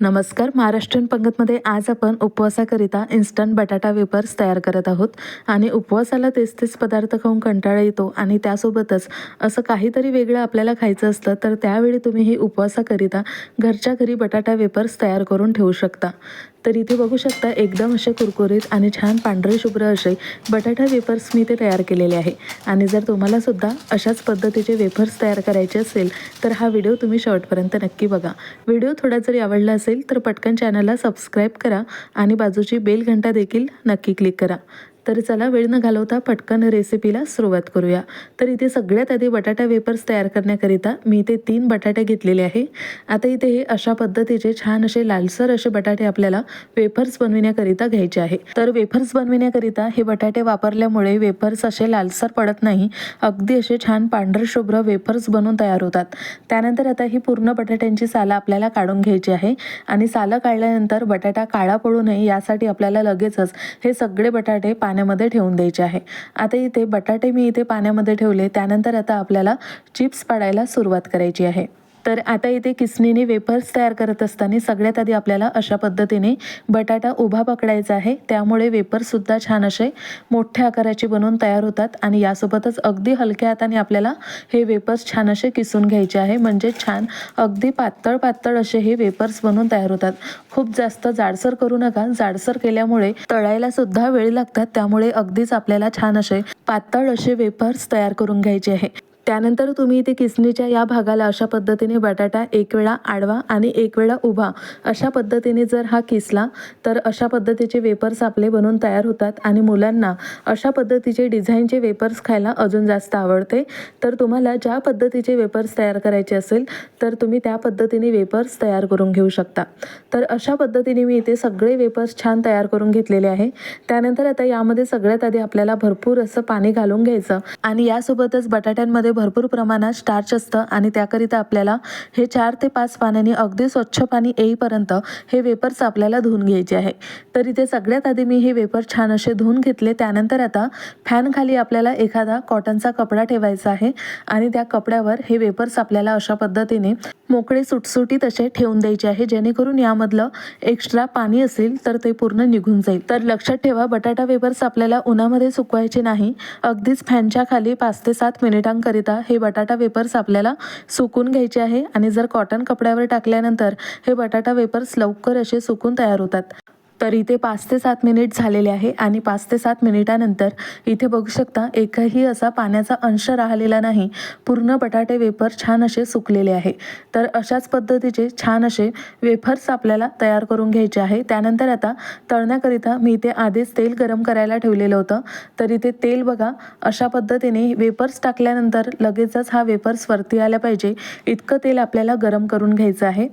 नमस्कार. महाराष्ट्रीयन पंगतमध्ये आज आपण उपवासाकरिता इन्स्टंट बटाटा वेपर्स तयार करत आहोत. आणि उपवासाला तेच तेच पदार्थ खाऊन कंटाळा येतो आणि त्यासोबतच असं काहीतरी वेगळं आपल्याला खायचं असतं तर त्यावेळी तुम्ही हे उपवासाकरिता घरच्या घरी बटाटा वेपर्स तयार करून ठेवू शकता. तर इथे बघू शकता एकदम असे कुरकुरीत आणि छान पांढरे शुभ्र असे बटाटा वेफर्स मी ते तयार केलेले आहे. आणि जर तुम्हालासुद्धा अशाच पद्धतीचे वेफर्स तयार करायचे असेल तर हा व्हिडिओ तुम्ही शेवटपर्यंत नक्की बघा. व्हिडिओ थोडा जरी आवडला असेल तर पटकन चॅनलला सबस्क्राईब करा आणि बाजूची बेल घंटा देखील नक्की क्लिक करा. तर चला वेळ न घालवता पटकन रेसिपीला सुरुवात करूया. तर इथे सगळ्यात आधी बटाटा वेपर्स तयार करण्याकरिता मी इथे तीन बटाटे घेतलेले आहे. आता इथे हे अशा पद्धतीचे छान असे लालसर असे बटाटे आपल्याला वेफर्स बनविण्याकरिता घ्यायचे आहे. तर वेफर्स बनविण्याकरिता हे बटाटे वापरल्यामुळे वेफर्स असे लालसर पडत नाही. अगदी असे छान पांढरे शुभ्र वेफर्स बनवून तयार होतात. त्यानंतर आता ही पूर्ण बटाट्यांची सालं आपल्याला काढून घ्यायची आहे. आणि सालं काढल्यानंतर बटाटा काळा पडू नये यासाठी आपल्याला लगेचच हे सगळे बटाटे पाण्यामध्ये ठेवून द्यायचे आहे. आता इथे बटाटे मी इथे पाण्यामध्ये ठेवले. त्यानंतर आता आपल्याला चिप्स पाडायला सुरुवात करायची आहे. तर आता इथे किसनीने वेफर्स तयार करत असताना सगळ्यात आधी आपल्याला अशा पद्धतीने बटाटा उभा पकडायचा आहे. त्यामुळे वेपर्ससुद्धा छान असे मोठ्या आकाराचे बनवून तयार होतात आणि यासोबतच अगदी हलक्या हाताने आपल्याला हे वेपर्स छान असे किसून घ्यायचे आहे. म्हणजे छान अगदी पातळ पातळ असे हे वेपर्स बनवून तयार होतात. खूप जास्त जाडसर करू नका. जाडसर केल्यामुळे तळायला सुद्धा वेळ लागतात. त्यामुळे अगदीच आपल्याला छान असे पातळ असे वेपर्स तयार करून घ्यायचे आहे. त्यानंतर तुम्ही इथे किसणीच्या या भागाला अशा पद्धतीने बटाटा एक वेळा आडवा आणि एक वेळा उभा अशा पद्धतीने जर हा किसला तर अशा पद्धतीचे वेपर्स आपले बनवून तयार होतात आणि मुलांना अशा पद्धतीचे डिझाईनचे वेपर्स खायला अजून जास्त आवडते. तर तुम्हाला ज्या पद्धतीचे वेपर्स तयार करायचे असेल तर तुम्ही त्या पद्धतीने वेपर्स तयार करून घेऊ शकता. तर अशा पद्धतीने मी इथे सगळे वेपर्स छान तयार करून घेतलेले आहे. त्यानंतर आता यामध्ये सगळ्यात आधी आपल्याला भरपूर असं पाणी घालून घ्यायचं आणि यासोबतच बटाट्यांमध्ये भरपूर प्रमाणात स्टार्च असतं आणि त्याकरिता आपल्याला हे चार ते पाच पाण्याने अगदी स्वच्छ पाणी येईपर्यंत हे वेपर्स आपल्याला धुवून घ्यायचे आहे. तर इथे सगळ्यात आधी मी हे वेपर छान असे धुवून घेतले. त्यानंतर आता फॅनखाली आपल्याला एखादा कॉटनचा कपडा ठेवायचा आहे आणि त्या कपड्यावर हे वेपर्स आपल्याला अशा पद्धतीने मोकळे सुटसुटीत असे ठेवून द्यायचे आहे. जेणेकरून यामधलं एक्स्ट्रा पाणी असेल तर ते पूर्ण निघून जाईल. तर लक्षात ठेवा बटाटा वेपर्स आपल्याला उन्हामध्ये सुकवायचे नाही. अगदीच फॅनच्या खाली पाच ते सात मिनिटांकरिता हे बटाटा वेपर्स आपल्याला सुकून घ्यायचे आहे आणि जर कॉटन कपड्यावर टाकल्यानंतर हे बटाटा वेपर्स लवकर असे सुकून तयार होतात. तर इथे पाच ते सात मिनिट झालेले आहे आणि पाच ते सात मिनिटानंतर इथे बघू शकता एकही असा पाण्याचा अंश राहिलेला नाही. पूर्ण बटाटे वेफर छान असे सुकलेले आहे. तर अशाच पद्धतीचे छान असे वेफर्स आपल्याला तयार करून घ्यायचे आहे. त्यानंतर आता तळण्याकरिता मी इथे आधीच तेल गरम करायला ठेवलेलं होतं. तर इथे तेल बघा अशा पद्धतीने वेफर्स टाकल्यानंतर लगेचच हा वेफर्स वरती आला पाहिजे. इतकं तेल आपल्याला गरम करून घ्यायचं आहे.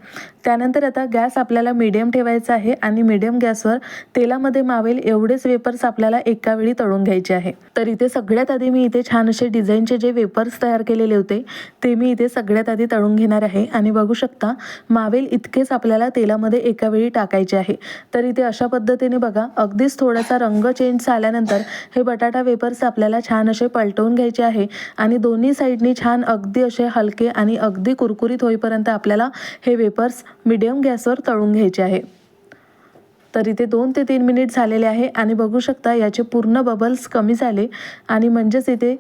त्यानंतर आता गॅस आपल्याला मीडियम ठेवायचा आहे आणि मीडियम गॅस गॅसवर तेलामध्ये मावेल एवढेच वेपर्स आपल्याला एका वेळी तळून घ्यायचे आहे. तर इथे सगळ्यात आधी मी इथे छान असे डिझाईनचे जे वेपर्स तयार केलेले होते ते मी इथे सगळ्यात आधी तळून घेणार आहे. आणि बघू शकता मावेल इतकेच आपल्याला तेलामध्ये एका वेळी टाकायचे आहे. तर इथे अशा पद्धतीने बघा अगदीच थोडासा रंग चेंज झाल्यानंतर हे बटाटा वेपर्स आपल्याला छान असे पलटवून घ्यायचे आहे. आणि दोन्ही साईडनी छान अगदी असे हलके आणि अगदी कुरकुरीत होईपर्यंत आपल्याला हे वेपर्स मिडियम गॅसवर तळून घ्यायचे आहे. तर इथे दोन ते तीन मिनिट झालेले आहे आणि बघू शकता याचे पूर्ण बबल्स कमी झाले आणि म्हणजेच इथे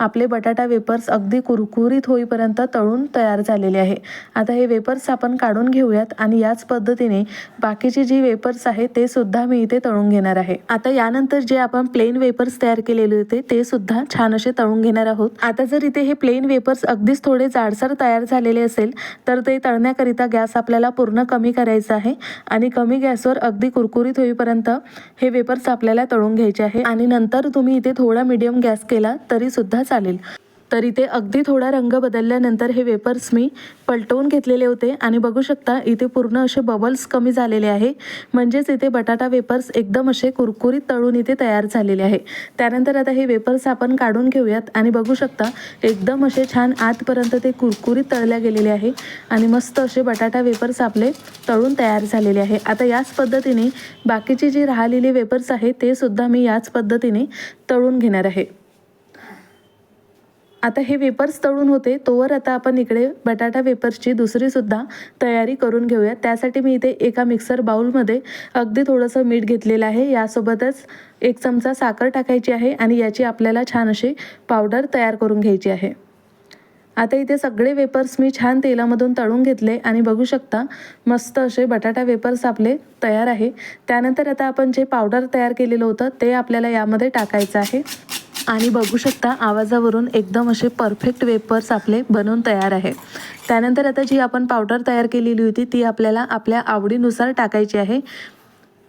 आपले बटाटा वेपर्स अगदी कुरकुरीत होईपर्यंत तळून तयार झालेले आहे. आता हे वेपर्स आपण काढून घेऊयात आणि याच पद्धतीने बाकीची जी वेपर्स आहे ते सुद्धा मी इथे तळून घेणार आहे. आता यानंतर जे आपण प्लेन वेपर्स तयार केलेले होते ते सुद्धा छान असे तळून घेणार आहोत. आता जर इथे हे प्लेन वेपर्स अगदीच थोडे जाडसर तयार झालेले असेल तर ते तळण्याकरिता गॅस आपल्याला पूर्ण कमी करायचा आहे आणि कमी गॅसवर अगदी कुरकुरीत होईपर्यंत हे वेपर्स आपल्याला तळून घ्यायचे आहे. आणि नंतर तुम्ही इथे थोडा मिडियम गॅस केला तरी सुद्धा चालेल. तर इथे अगदी थोडा रंग बदलल्यानंतर हे वेपर्स मी पलटवून घेतलेले होते. आणि बघू शकता इथे पूर्ण असे बबल्स कमी झालेले आहे. म्हणजेच इथे बटाटा वेपर्स एकदम असे कुरकुरीत तळून इथे तयार झालेले आहे. त्यानंतर आता हे वेपर्स आपण काढून घेऊयात. आणि बघू शकता एकदम असे छान आतपर्यंत ते कुरकुरीत तळल्या गेलेले आहे. आणि मस्त असे बटाटा वेपर्स आपले तळून तयार झालेले आहे. आता याच पद्धतीने बाकीची जी राहिलेली वेपर्स आहे ते सुद्धा मी याच पद्धतीने तळून घेणार आहे. आता हे वेपर्स तळून होते तोवर आता आपण इकडे बटाटा वेपर्सची दुसरीसुद्धा तयारी करून घेऊया. त्यासाठी मी इथे एका मिक्सर बाउलमध्ये अगदी थोडंसं मीठ घेतलेलं आहे. यासोबतच एक चमचा साखर टाकायची आहे आणि याची आपल्याला छान अशी पावडर तयार करून घ्यायची आहे. आता इथे सगळे वेपर्स मी छान तेलामधून तळून घेतले आणि बघू शकता मस्त असे बटाटा वेपर्स आपले तयार आहे. त्यानंतर आता आपण जे पावडर तयार केलेलं होतं ते आपल्याला यामध्ये टाकायचं आहे. आणि बघू शकता आवाजावरून एकदम असे परफेक्ट वेपर्स आपले बनवून तयार आहे. त्यानंतर आता जी आपण पावडर तयार केलेली होती ती आपल्याला आपल्या आवडीनुसार टाकायची आहे.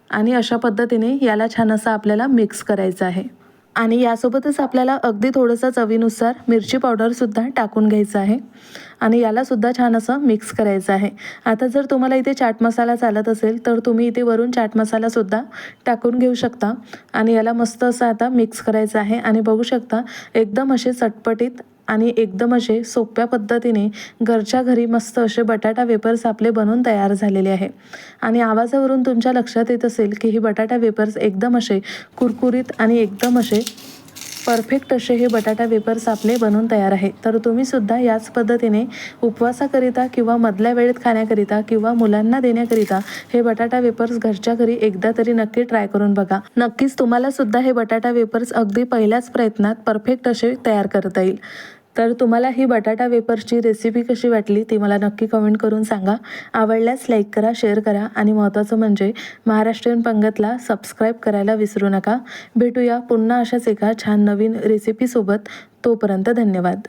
आणि अशा पद्धतीने याला छान असं आपल्याला मिक्स करायचं आहे. आणि यासोबतच आपल्याला अगदी थोडंसं चवीनुसार मिरची पावडरसुद्धा टाकून घ्यायचं आहे. आणि यालासुद्धा छान असं मिक्स करायचं आहे. आता जर तुम्हाला इथे चाट मसाला चालत असेल तर तुम्ही इथे वरून चाट मसालासुद्धा टाकून घेऊ शकता. आणि याला मस्त असं आता मिक्स करायचं आहे. आणि बघू शकता एकदम असे चटपटीत आणि एकदम असे सोप्या पद्धतीने घरच्या घरी मस्त असे बटाटा वेपर्स आपले बनवून तयार झालेले आहे. आणि आवाजावरून तुमच्या लक्षात येत असेल की ही बटाटा वेपर्स एकदम असे कुरकुरीत आणि एकदम असे परफेक्ट असे हे बटाटा वेपर्स आपले बनवून तयार आहे. तर तुम्ही सुद्धा याच पद्धतीने उपवासाकरिता किंवा मधल्या वेळेत खाण्याकरिता किंवा मुलांना देण्याकरिता हे बटाटा वेपर्स घरच्या घरी एकदा तरी नक्की ट्राय करून बघा. नक्कीच तुम्हाला सुद्धा हे बटाटा वेपर्स अगदी पहिल्याच प्रयत्नात परफेक्ट असे तयार करता येईल. तर तुम्हाला ही बटाटा वेपर्सची रेसिपी कशी वाटली ती मला नक्की कमेंट करून सांगा. आवडल्यास लाईक करा शेअर करा आणि महत्त्वाचं म्हणजे महाराष्ट्रीयन पंगतला सबस्क्राईब करायला विसरू नका. भेटूया पुन्हा अशाच एका छान नवीन रेसिपीसोबत तोपर्यंत धन्यवाद.